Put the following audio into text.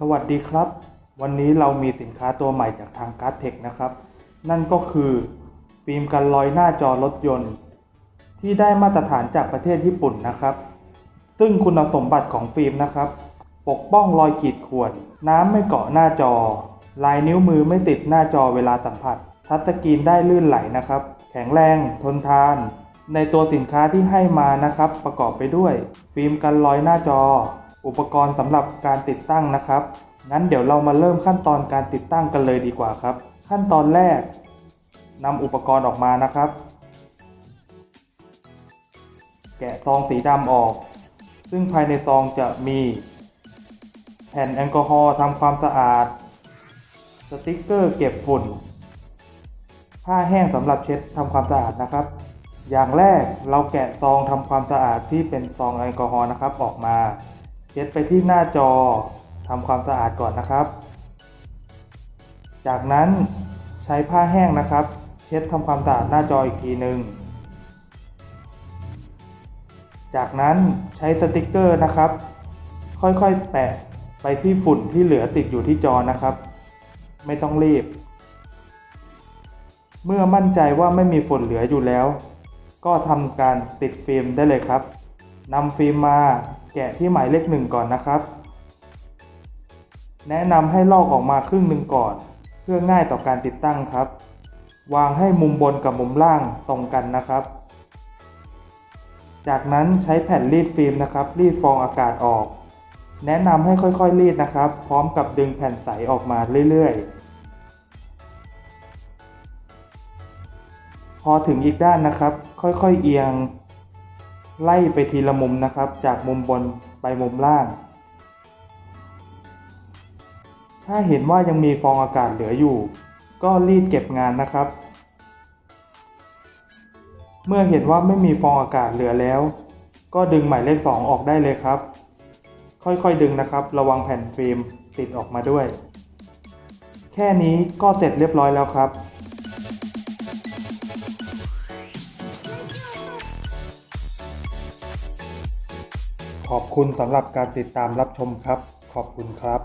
สวัสดีครับ วันนี้เรามีสินค้าตัวใหม่จากทางการ์ดเทคนะครับ นั่นก็คือฟิล์มกันรอยหน้าจอรถยนต์ ที่ได้มาตรฐานจากประเทศญี่ปุ่นนะครับ ซึ่งคุณสมบัติของฟิล์มนะครับ ปกป้องรอยขีดข่วน น้ำไม่เกาะหน้าจอ ลายนิ้วมือไม่ติดหน้าจอเวลาสัมผัส ทัชสกรีนได้ลื่นไหลนะครับ แข็งแรง ทนทาน ในตัวสินค้าที่ให้มานะครับ ประกอบไปด้วย ฟิล์มกันรอยหน้าจอ อุปกรณ์สำหรับการติดตั้งนะครับ งั้นเดี๋ยวเรามาเริ่มขั้นตอนการติดตั้งกันเลยดีกว่าครับ ขั้นตอนแรกนำอุปกรณ์ออกมานะครับ แกะซองสีดำออก ซึ่งภายในซองจะมีแผ่นแอลกอฮอล์ทำความสะอาด สติกเกอร์เก็บฝุ่น ผ้าแห้งสำหรับเช็ดทำความสะอาดนะครับ อย่างแรกเราแกะซองทำความสะอาดที่เป็นซองแอลกอฮอล์นะครับออกมา เช็ดไปที่หน้าจอทำความสะอาดก่อนนะครับ จากนั้นใช้ผ้าแห้งนะครับ เช็ดทำความสะอาดหน้าจออีกทีหนึ่งจากนั้นใช้สติกเกอร์นะครับ ค่อยๆแปะไปที่ฝุ่นที่เหลือติดอยู่ที่จอนะครับ ไม่ต้องรีบ เมื่อมั่นใจว่าไม่มีฝุ่นเหลืออยู่แล้ว ก็ทำการติดฟิล์มได้เลยครับนำฟิล์มมา แกะที่หมายเลขหนึ่งก่อนนะครับ แนะนำให้ลอกออกมาครึ่งหนึ่งก่อน เพื่อง่ายต่อการติดตั้งครับ วางให้มุมบนกับมุมล่างตรงกันนะครับ จากนั้นใช้แผ่นรีดฟิล์มนะครับ รีดฟองอากาศออก แนะนำให้ค่อยๆรีดนะครับ พร้อมกับดึงแผ่นใสออกมาเรื่อยๆพอถึงอีกด้านนะครับ ค่อยๆเอียง ไล่ไปทีละมุมนะครับ จากมุมบนไปมุมล่าง ถ้าเห็นว่ายังมีฟองอากาศเหลืออยู่ ก็รีดเก็บงานนะครับ เมื่อเห็นว่าไม่มีฟองอากาศเหลือแล้ว ก็ดึงหมายเลขสองออกได้เลยครับ ค่อยๆดึงนะครับ ระวังแผ่นฟิล์มติดออกมาด้วย แค่นี้ก็เสร็จเรียบร้อยแล้วครับ ขอบคุณสำหรับการติดตามรับชมครับ ขอบคุณครับ